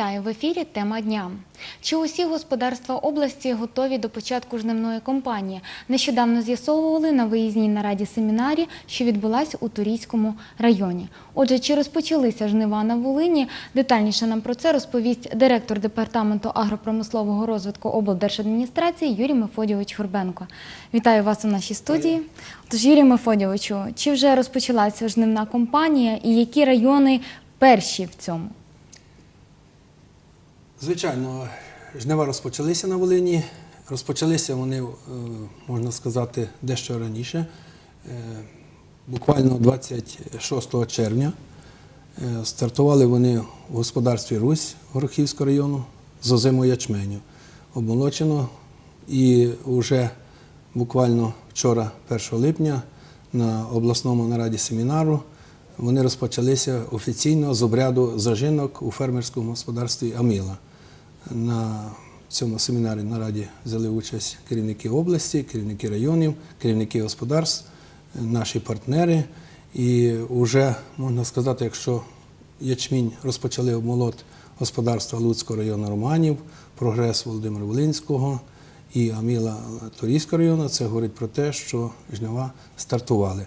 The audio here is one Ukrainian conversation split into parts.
Вітаю в ефірі. Тема дня. Чи усі господарства області готові до початку жнивної кампанії? Нещодавно з'ясовували на виїзній нараді семінарі, що відбулась у Турійському районі. Отже, чи розпочалися жнива на Волині? Детальніше нам про це розповість директор департаменту агропромислового розвитку облдержадміністрації Юрій Мефодійович Горбенко. Вітаю вас у нашій студії. Тож, Юрій Мефодійовичу, чи вже розпочалася жнивна кампанія і які райони перші в цьому? Звичайно, жнива розпочалися на Волині. Розпочалися вони, е, можна сказати, дещо раніше. Е, Буквально 26 червня е, стартували вони в господарстві Русь Горохівського району з озиму ячменю. Обмолочено і вже буквально вчора, 1 липня, на обласному нараді семінару вони розпочалися офіційно з обряду зажинок у фермерському господарстві Аміла. На цьому семінарі нараді взяли участь керівники області, керівники районів, керівники господарств, наші партнери. І вже можна сказати, якщо ячмінь розпочали обмолот господарства Луцького району Романів, прогрес Володимира Волинського і Аміла Торійського району, це говорить про те, що жнива стартували.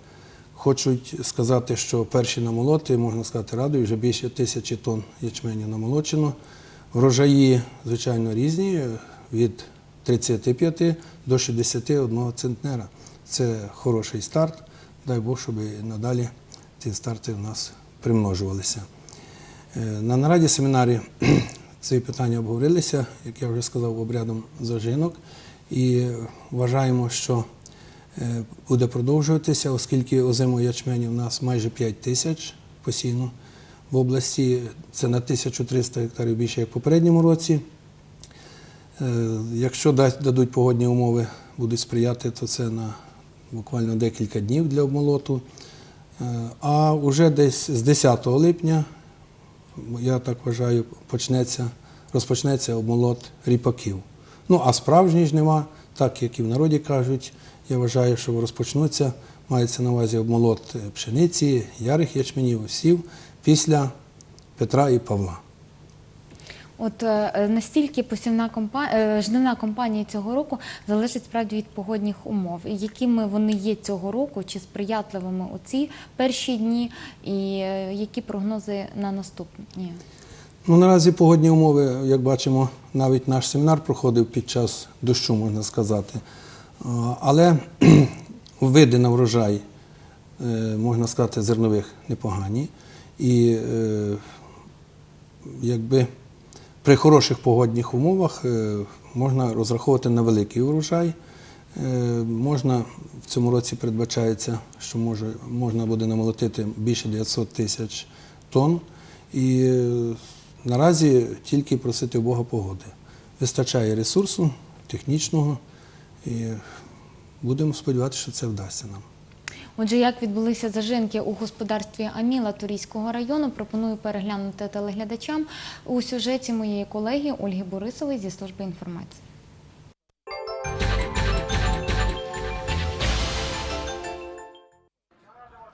Хочуть сказати, що перші намолоти, можна сказати, радують, вже більше тисячі тонн ячменю намолочено. Врожаї, звичайно, різні від 35 до 61 центнера. Це хороший старт. Дай Бог, щоб і надалі ці старти в нас примножувалися. Е, На нараді семінарі ці питання обговорилися, як я вже сказав, обрядом зажинок. І вважаємо, що е, буде продовжуватися, оскільки озимого ячменю в нас майже 5 тисяч постійно в області. Це на 1300 гектарів більше, як в попередньому році. Е, Якщо дадуть погодні умови, будуть сприяти, то це на буквально декілька днів для обмолоту. Е, А вже десь з 10 липня, я так вважаю, почнеться, розпочнеться обмолот ріпаків. Ну а справжні жнива, так як і в народі кажуть, я вважаю, що розпочнуться, мається на увазі обмолот пшениці, ярих ячменів, осів після Петра і Павла. От е, настільки посівна компанія, жнивна кампанія цього року залежить справді від погодних умов. Якими вони є цього року, чи сприятливими у ці перші дні, і е, які прогнози на наступні? Ну, наразі погодні умови, як бачимо, навіть наш семінар проходив під час дощу, можна сказати. Але види на врожай, е, можна сказати, зернових непогані. І е, якби при хороших погодних умовах е, можна розраховувати на великий урожай. Е, Можна в цьому році передбачається, що може, можна буде намолотити більше 900 тисяч тонн. І наразі тільки просити у Бога погоди. Вистачає ресурсу технічного, і будемо сподіватися, що це вдасться нам. Отже, як відбулися зажинки у господарстві Аміла Турійського району, пропоную переглянути телеглядачам у сюжеті моєї колеги Ольги Борисової зі служби інформації.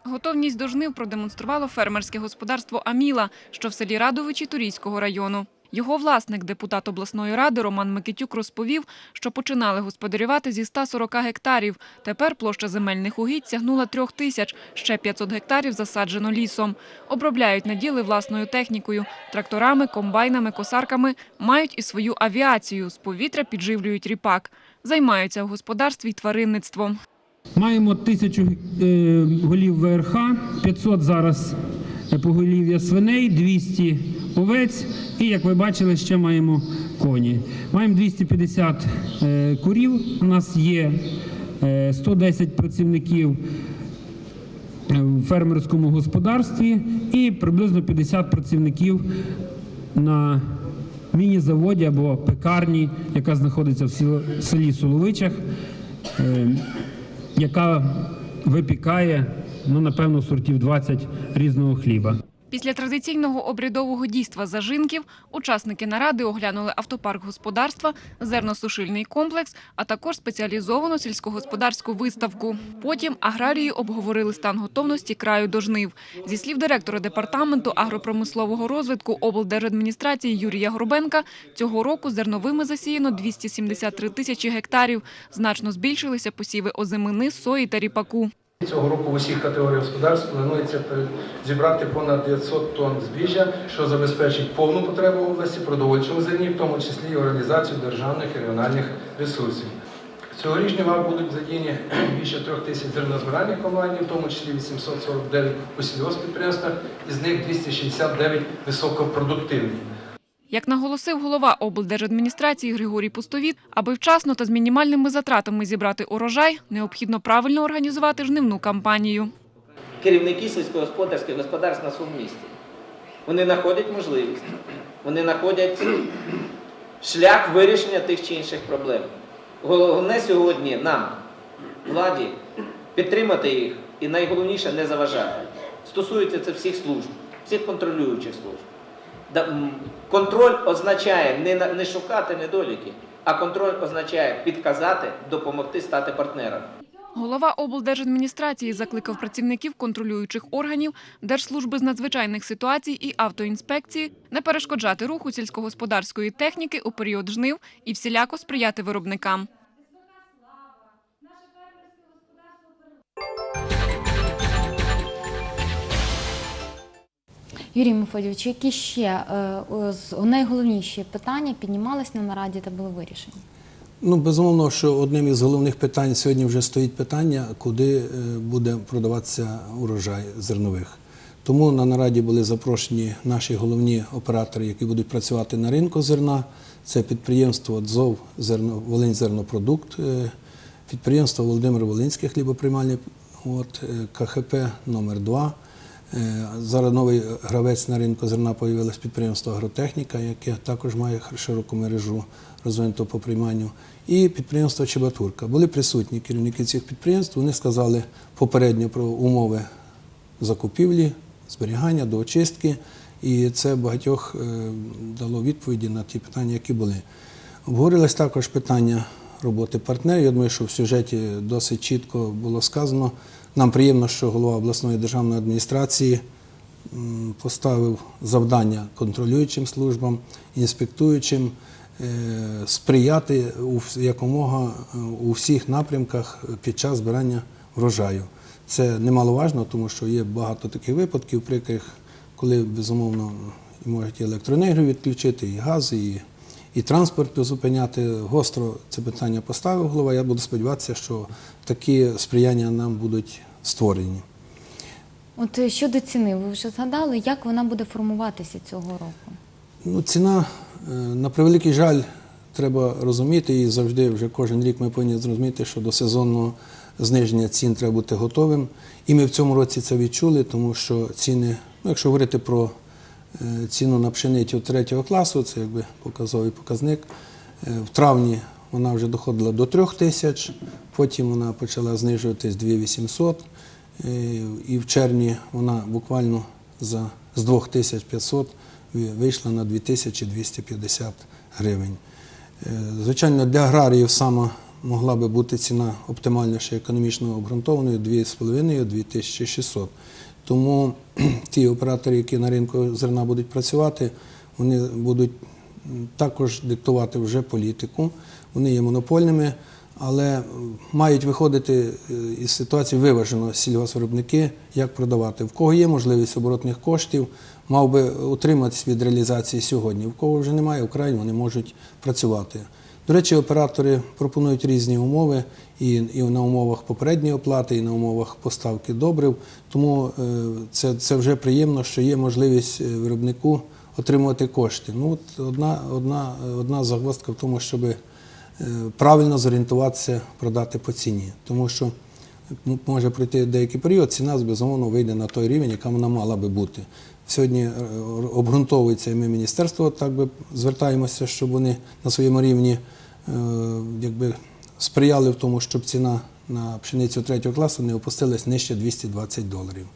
Готовність до жнив продемонструвало фермерське господарство Аміла, що в селі Радовичі Турійського району. Його власник, депутат обласної ради Роман Микитюк, розповів, що починали господарювати зі 140 гектарів. Тепер площа земельних угідь сягнула трьох тисяч, ще 500 гектарів засаджено лісом. Обробляють наділи власною технікою – тракторами, комбайнами, косарками, мають і свою авіацію, з повітря підживлюють ріпак. Займаються в господарстві тваринництвом. Маємо тисячу е, голів ВРХ, 500 зараз е, поголів'я свиней, 200 овець і, як ви бачили, ще маємо коні. Маємо 250 е, курів. У нас є е, 110 працівників е, в фермерському господарстві і приблизно 50 працівників на міні-заводі або пекарні, яка знаходиться в селі Соловичах. Е, яка випікає, ну, напевно, сортів 20 різного хліба. Після традиційного обрядового дійства зажинків учасники наради оглянули автопарк господарства, зерносушильний комплекс, а також спеціалізовану сільськогосподарську виставку. Потім аграрії обговорили стан готовності краю до жнив. Зі слів директора департаменту агропромислового розвитку облдержадміністрації Юрія Горбенка, цього року зерновими засіяно 273 тисячі гектарів. Значно збільшилися посіви озимини, сої та ріпаку. Цього року в усіх категоріях господарств планується зібрати понад 900 тонн збіжжя, що забезпечить повну потребу області продовольчого зерні, в тому числі і організацію державних і регіональних ресурсів. Цьогоріч жнива будуть задіяні більше трьох тисяч зернозбиральних командів, в тому числі 849 у сільгоспідприємствах, із них 269 високопродуктивні. Як наголосив голова облдержадміністрації Григорій Пустовіт, аби вчасно та з мінімальними затратами зібрати урожай, необхідно правильно організувати жнивну кампанію. керівники сільськогосподарських господарств на своєму місці. Вони знаходять можливість, вони знаходять шлях вирішення тих чи інших проблем. Головне сьогодні нам, владі, підтримати їх і найголовніше не заважати. Стосується це всіх служб, всіх контролюючих служб. Контроль означає не, не шукати недоліки, а контроль означає підказати, допомогти стати партнером. Голова облдержадміністрації закликав працівників контролюючих органів, Держслужби з надзвичайних ситуацій і автоінспекції не перешкоджати руху сільськогосподарської техніки у період жнив і всіляко сприяти виробникам. Юрій Мефодійович, які ще е, найголовніші питання піднімались на нараді та були вирішені? Ну, безумовно, що одним із головних питань сьогодні вже стоїть питання, куди е, буде продаватися урожай зернових. Тому на нараді були запрошені наші головні оператори, які будуть працювати на ринку зерна. Це підприємство ДЗОВ «Зерно- Волинь зернопродукт, е, підприємство Володимир Волинський хлібоприймальний, от, е, КХП номер 2 Е, Зараз новий гравець на ринку зерна появилось підприємство Агротехніка, яке також має широку мережу розвинуту по прийманню, і підприємство Чебатурка. Були присутні керівники цих підприємств. Вони сказали попередньо про умови закупівлі, зберігання, до очистки, і це багатьох е, дало відповіді на ті питання, які були. Обговорилось також питання роботи партнерів. Я думаю, що в сюжеті досить чітко було сказано. Нам приємно, що голова обласної державної адміністрації поставив завдання контролюючим службам, інспектуючим е, сприяти якомога е, у всіх напрямках під час збирання врожаю. Це немаловажно, тому що є багато таких випадків, при яких, коли безумовно можуть і електроенергію відключити, і газ, і, і транспорт зупиняти. Гостро це питання поставив голова. Я буду сподіватися, що такі сприяння нам будуть створені. От е, щодо ціни, ви вже згадали, як вона буде формуватися цього року? Ну, ціна, е, на превеликий жаль, треба розуміти, і завжди вже кожен рік ми повинні зрозуміти, що до сезонного зниження цін треба бути готовим. І ми в цьому році це відчули, тому що ціни, ну, якщо говорити про ціну на пшеницю третього класу, це якби показовий показник. е, В травні вона вже доходила до 3 тисяч, потім вона почала знижуватись 2800, е, і в червні вона буквально за, з 2500 вийшла на 2250 гривень. Е, Звичайно, для аграріїв саме могла би бути ціна оптимальніше економічно обґрунтованою 2,5-2600. Тому ті оператори, які на ринку зерна будуть працювати, вони будуть також диктувати вже політику. Вони є монопольними, але мають виходити е, із ситуації виважено сільгоспвиробники, як продавати. В кого є можливість оборотних коштів, мав би утриматись від реалізації сьогодні. В кого вже немає, вкрай вони можуть працювати. До речі, оператори пропонують різні умови і, і на умовах попередньої оплати, і на умовах поставки добрив. Тому е, це, це вже приємно, що є можливість е, виробнику отримувати кошти. Ну, от одна, одна, одна загвоздка в тому, щоб е, правильно зорієнтуватися, продати по ціні. Тому що може пройти деякий період, ціна безумовно вийде на той рівень, яка вона мала би бути. Сьогодні обґрунтовується, ми міністерство так би звертаємося, щоб вони на своєму рівні якби сприяли в тому, щоб ціна на пшеницю третього класу не опустилась нижче 220 доларів.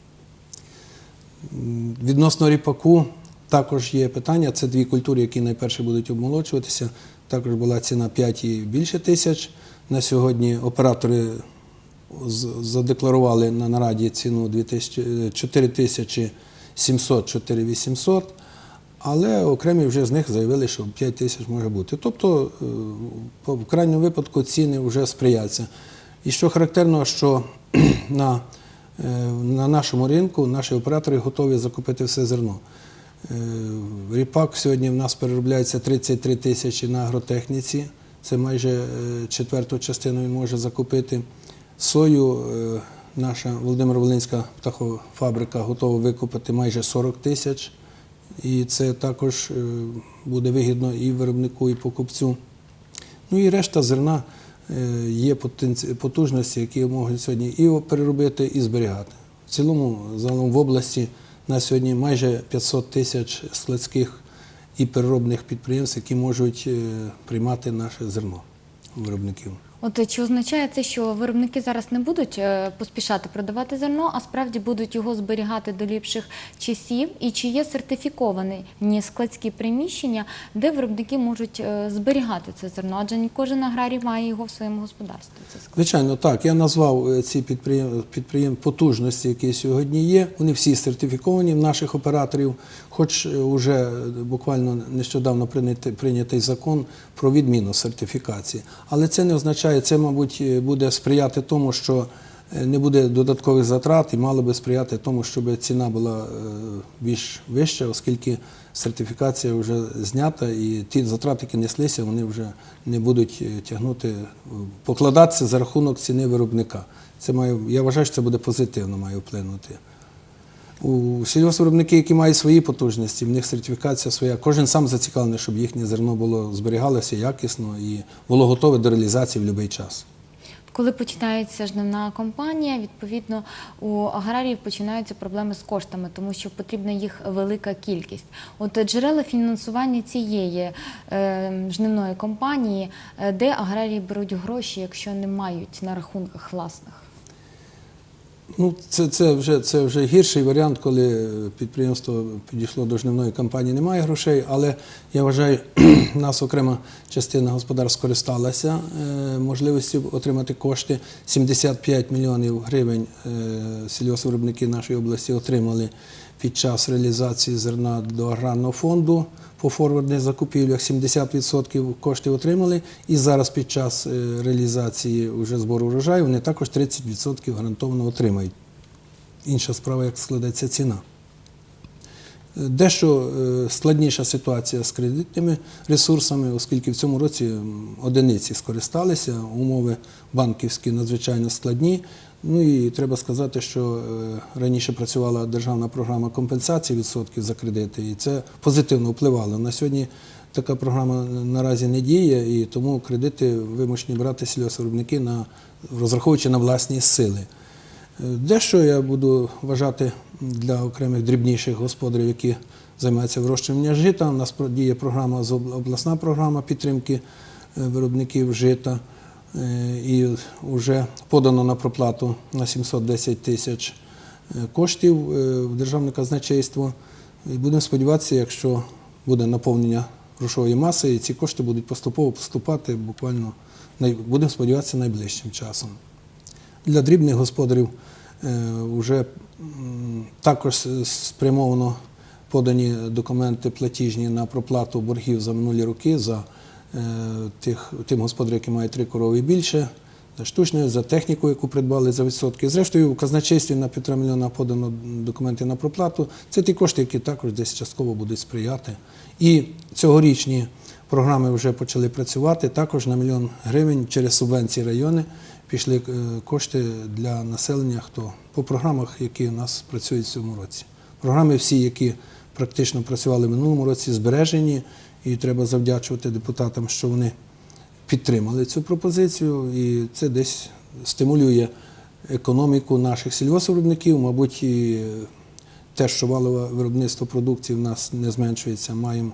Відносно ріпаку також є питання. Це дві культури, які найперше будуть обмолочуватися. Також була ціна 5 і більше тисяч. На сьогодні оператори задекларували на нараді ціну 2000 4700 4800 але окремі вже з них заявили, що 5 тисяч може бути. Тобто, е, в крайньому випадку ціни вже сприяться. І що характерно, що на, е, на нашому ринку наші оператори готові закупити все зерно. Е, Ріпак сьогодні в нас переробляється 33 тисячі на агротехніці. Це майже четверту частину він може закупити. Сою наша Володимир-Волинська птахофабрика готова викупити майже 40 тисяч. І це також е, буде вигідно і виробнику, і покупцю. Ну і решта зерна е, є потужності, які можуть сьогодні і переробити, і зберігати. В цілому, загалом в області на сьогодні майже 500 тисяч складських і переробних підприємств, які можуть е, приймати наше зерно виробників. От чи означає це, що виробники зараз не будуть е, поспішати продавати зерно, а справді будуть його зберігати до ліпших часів? І чи є сертифіковані складські приміщення, де виробники можуть е, зберігати це зерно? Адже не кожен аграрій має його в своєму господарстві. Це. Звичайно, так. Я назвав е, ці підприєм... підприєм... потужності, які сьогодні є. Вони всі сертифіковані в наших операторів, хоч вже буквально нещодавно прийнятий закон про відміну сертифікації. Але це не означає, це, мабуть, е, буде сприяти тому, що е, не буде додаткових затрат і мало би сприяти тому, щоб ціна була е, більш вища, оскільки сертифікація вже знята, і ті затрати, які неслися, вони вже не будуть тягнути, покладатися за рахунок ціни виробника. Це має, я вважаю, що це буде позитивно має вплинути. У сільгоспвиробники, які мають свої потужності, в них сертифікація своя. Кожен сам зацікавлений, щоб їхнє зерно було зберігалося якісно і було готове до реалізації в будь-який час. Коли починається жнивна кампанія, відповідно у аграріїв починаються проблеми з коштами, тому що потрібна їх велика кількість. От джерела фінансування цієї е, жнивної кампанії, е, де аграрії беруть гроші, якщо не мають на рахунках власних. Ну, це, це, вже, це вже гірший варіант, коли підприємство підійшло до жнивної кампанії, немає грошей, але я вважаю, нас окрема частина господарств скористалася е, можливістю отримати кошти. 75 мільйонів гривень е, сільгоспвиробники нашої області отримали під час реалізації зерна до аграрного фонду по форвардних закупівлях 70% коштів отримали. І зараз під час е, реалізації вже збору врожаю вони також 30% гарантовано отримають. Інша справа, як складеться ціна. Е, Дещо е, складніша ситуація з кредитними ресурсами, оскільки в цьому році одиниці скористалися, умови банківські надзвичайно складні. Ну і треба сказати, що е, раніше працювала державна програма компенсації відсотків за кредити, і це позитивно впливало. На сьогодні така програма наразі не діє, і тому кредити вимушені брати сільгоспвиробники на розраховуючи на власні сили. Дещо я буду вважати для окремих дрібніших господарів, які займаються вирощуванням жита. У нас діє програма обласна програма підтримки е, виробників жита. Е, І вже подано на проплату на 710 тисяч е, коштів в державне казначейство. І будемо сподіватися, якщо буде наповнення грошової маси, і ці кошти будуть поступово поступати буквально будемо сподіватися найближчим часом. Для дрібних господарів вже також е, спрямовано подані документи платіжні на проплату боргів за минулі роки за е, тим господарям, які мають три корови і більше, за штучною, за техніку, яку придбали за відсотки. Зрештою, у казначействі на півтора мільйона подано документи на проплату. Це ті кошти, які також десь частково будуть сприяти. І цьогорічні програми вже почали працювати. Також на мільйон гривень через субвенції райони пішли е, кошти для населення, хто по програмах, які у нас працюють в цьому році. Програми всі, які практично працювали в минулому році, збережені, і треба завдячувати депутатам, що вони підтримали цю пропозицію, і це десь стимулює економіку наших сільгоспвиробників, мабуть, і те, що валове виробництво продукції в нас не зменшується, маємо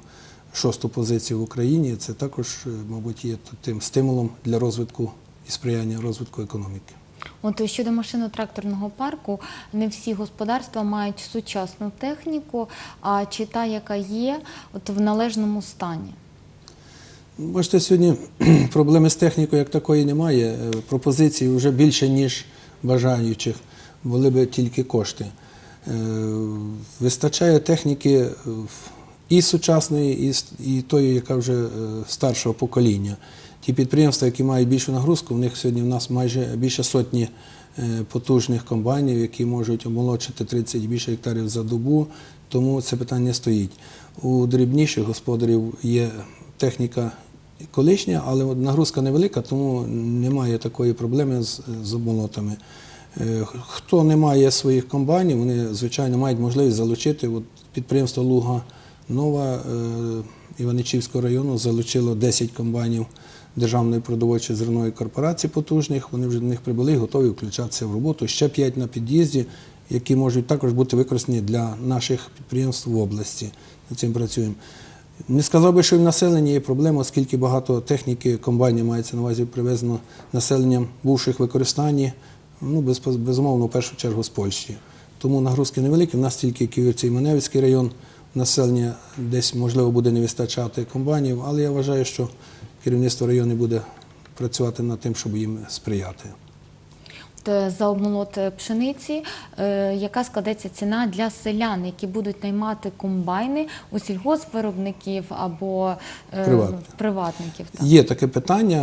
шосту позицію в Україні. Це також, е, мабуть, є тим стимулом для розвитку і сприяння розвитку економіки. От щодо машино-тракторного парку, не всі господарства мають сучасну техніку, а чи та, яка є, от в належному стані. Бачите, сьогодні проблеми з технікою як такої немає. Е, Пропозицій вже більше, ніж бажаючих. Були би тільки кошти. Е, Вистачає техніки і сучасної, і, тої, яка вже е, старшого покоління. Ті підприємства, які мають більшу нагрузку, в них сьогодні в нас майже більше сотні е, потужних комбайнів, які можуть обмолочити 30 і більше гектарів за добу, тому це питання стоїть. У дрібніших господарів є техніка колишня, але нагрузка невелика, тому немає такої проблеми з, з обмолотами. Е, Хто не має своїх комбайнів, вони, звичайно, мають можливість залучити. От підприємство Луга Нова е, Іваничівського району залучило 10 комбайнів Державної продовольчої зернової корпорації потужних. Вони вже до них прибули готові включатися в роботу. Ще 5 на під'їзді, які можуть також бути використані для наших підприємств в області. Над цим працюємо. Не сказав би, що і в населенні є проблема, оскільки багато техніки комбайнів мається на увазі привезено населенням бувших використанні, ну, без, безумовно, в першу чергу з Польщі. Тому нагрузки невеликі. У нас тільки Київці і Маневицький район населення десь, можливо, буде не вистачати комбайнів, але я вважаю, що керівництво району буде працювати над тим, щоб їм сприяти. Е, За обмолот е, пшениці, е, яка складеться ціна для селян, які будуть наймати комбайни у сільгоспвиробників або приватників. так. Є таке питання,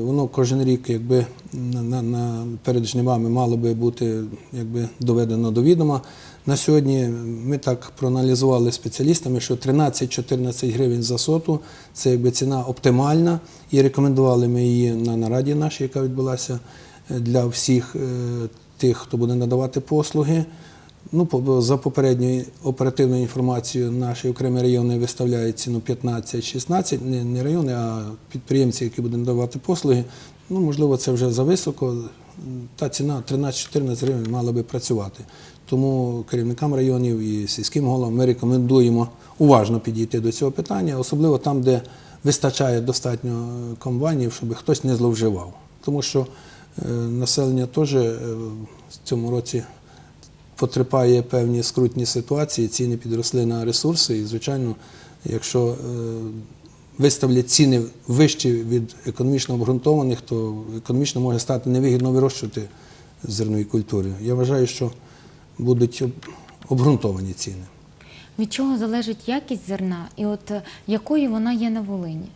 воно кожен рік, якби на, на, на перед жнивами мало би бути якби доведено до відома. На сьогодні ми так проаналізували спеціалістами, що 13-14 гривень за соту це якби ціна оптимальна, і рекомендували ми її на нараді нашій, яка відбулася е, для всіх е, тих, хто буде надавати послуги. Ну, за попередньою оперативною інформацією, наші окремі райони виставляють ціну 15-16, не, райони, а підприємці, які будуть надавати послуги. Ну, можливо, це вже зависоко. Та ціна 13-14 гривень мала би працювати. Тому керівникам районів і сільським головам ми рекомендуємо уважно підійти до цього питання, особливо там, де вистачає достатньо е, комбайнів, щоб хтось не зловживав. Тому що е, населення теж е, в цьому році потерпає певні скрутні ситуації, ціни підросли на ресурси, і, звичайно, якщо виставлять ціни вищі від економічно обґрунтованих, то економічно може стати невигідно вирощувати зернові культури. Я вважаю, що будуть обґрунтовані ціни. Від чого залежить якість зерна і от е, якою вона є на Волині?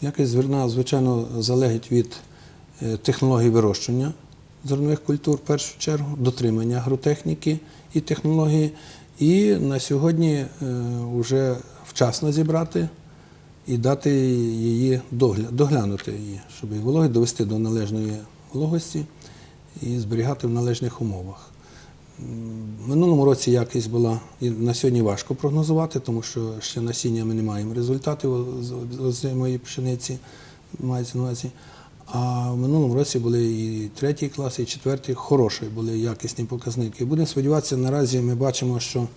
Якість зерна, звичайно, залежить від е, технологій вирощування зернових культур, в першу чергу, дотримання агротехніки і технології. І на сьогодні вже вчасно зібрати і дати її догля- доглянути її, щоб її вологи довести до належної вологості і зберігати в належних умовах. В минулому році якість була і на сьогодні важко прогнозувати, тому що ще насіння ми не маємо результатів озимої пшениці, мається на увазі. А в минулому році були і третій клас, і четвертий хороші були якісні показники. Будемо сподіватися, наразі ми бачимо, що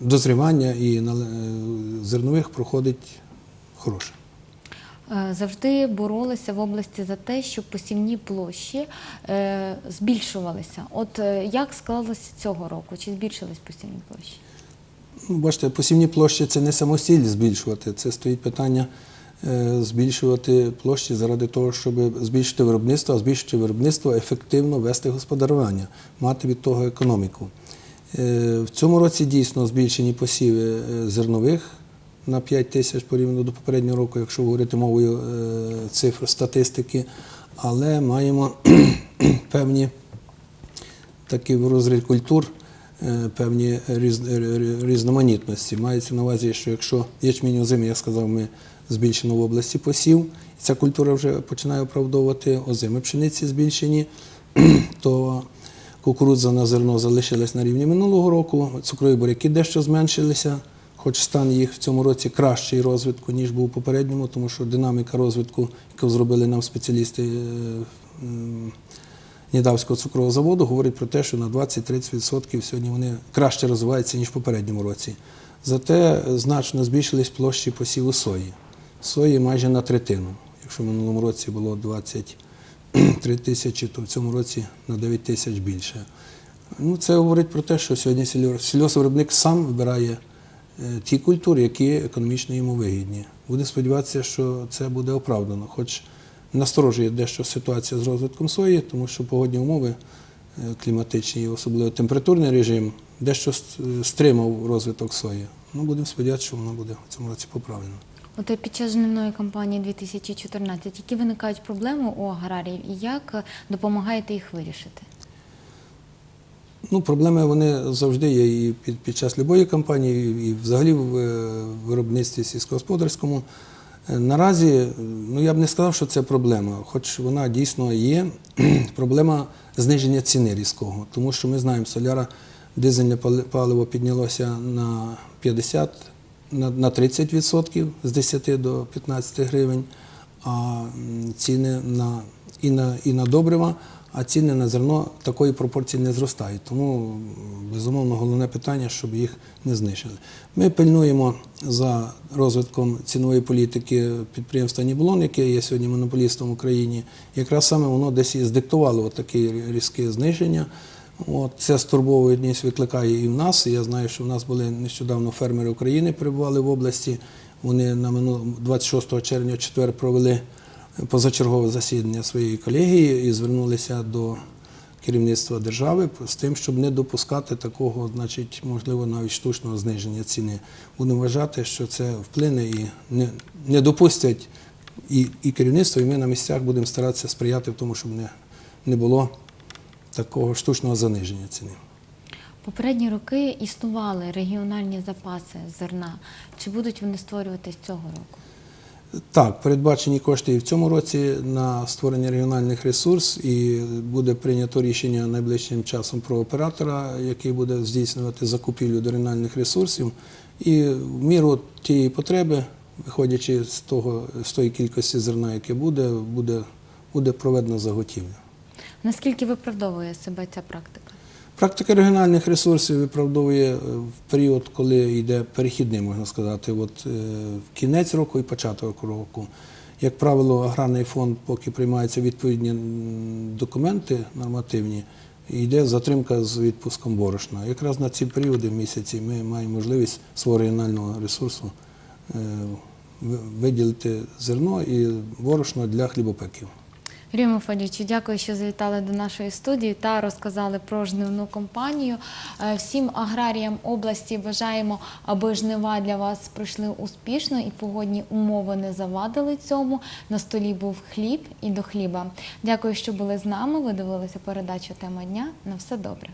дозрівання і е, зернових проходить хороше. Е, Завжди боролися в області за те, щоб посівні площі е, збільшувалися. От е, як склалося цього року? Чи збільшились посівні площі? Ну, Бачите, посівні площі це не самостіль збільшувати. Це стоїть питання збільшувати площі заради того, щоб збільшити виробництво, а збільшити виробництво ефективно вести господарювання, мати від того економіку. В цьому році дійсно збільшені посіви зернових на 5 тисяч порівняно до попереднього року, якщо говорити мовою е, цифр статистики, але маємо певні такі в розріз культур е, певні різноманітності. Мається на увазі, що якщо ячмінь озимий, я сказав, ми збільшено в області посів, ця культура вже починає оправдовувати озими пшениці збільшені, то кукурудза на зерно залишилась на рівні минулого року, цукрові буряки дещо зменшилися, хоч стан їх в цьому році кращий розвитку, ніж був у попередньому, тому що динаміка розвитку, яку зробили нам спеціалісти е, Нідавського цукрового заводу говорить про те, що на 20-30% сьогодні вони краще розвиваються, ніж в попередньому році. Зате значно збільшились площі посіву сої. Сої майже на третину. Якщо в минулому році було 3 тисячі, то в цьому році на 9 тисяч більше. Ну, це говорить про те, що сьогодні сільо- сільгоспвиробник сам вибирає ті культури, які економічно йому вигідні. Будемо сподіватися, що це буде оправдано. Хоч насторожує дещо ситуація з розвитком сої, тому що погодні умови е, кліматичні, особливо температурний режим, дещо е, стримав розвиток сої. Ну, будемо сподіватися, що воно буде в цьому році поправлено. От е, під час жнивної кампанії 2014, які виникають проблеми у аграріїв і як е, допомагаєте їх вирішити? Ну, проблеми вони завжди є і під, під час будь-якої кампанії, і взагалі в виробництві сільськогосподарському. Е, Наразі, ну я б не сказав, що це проблема, хоч вона дійсно є. проблема зниження ціни різкого, тому що ми знаємо, соляра дизельне паливо піднялося на 50, на, на 30% з 10 до 15 гривень, а ціни на, і, на, і на добрива, а ціни на зерно такої пропорції не зростають. Тому, безумовно, головне питання, щоб їх не знищили. Ми пильнуємо за розвитком цінової політики підприємства Нібулон, яке є сьогодні монополістом в Україні. Якраз саме воно десь і здиктувало таке різке зниження. Це стурбованість викликає і в нас. Я знаю, що в нас були нещодавно фермери України, перебували в області. Вони на минулому 26 червня четвер провели позачергове засідання своєї колегії і звернулися до керівництва держави з тим, щоб не допускати такого, значить, можливо, навіть штучного зниження ціни. Будемо вважати, що це вплине і не, не допустять і, і керівництво, і ми на місцях будемо старатися сприяти в тому, щоб не, не було такого штучного заниження ціни. Попередні роки існували регіональні запаси зерна. Чи будуть вони створюватись цього року? Так, передбачені кошти і в цьому році на створення регіональних ресурсів, і буде прийнято рішення найближчим часом про оператора, який буде здійснювати закупівлю до регіональних ресурсів. І в міру тієї потреби, виходячи з того з тої кількості зерна, яке буде, буде, буде проведена заготівля. Наскільки виправдовує себе ця практика? Практика регіональних ресурсів виправдовує е, в період, коли йде перехідний, можна сказати, от е, кінець року і початок року. Як правило, аграрний фонд, поки приймаються відповідні документи нормативні, йде затримка з відпуском борошна. Якраз на ці періоди місяці ми маємо можливість свого регіонального ресурсу е, виділити зерно і борошно для хлібопеків. Юрію Мефодійовичу, дякую, що завітали до нашої студії та розказали про жнивну кампанію. Е, Всім аграріям області бажаємо, аби жнива для вас пройшли успішно і погодні умови не завадили цьому. На столі був хліб і до хліба. Дякую, що були з нами. Ви дивилися передачу Тема дня. На все добре.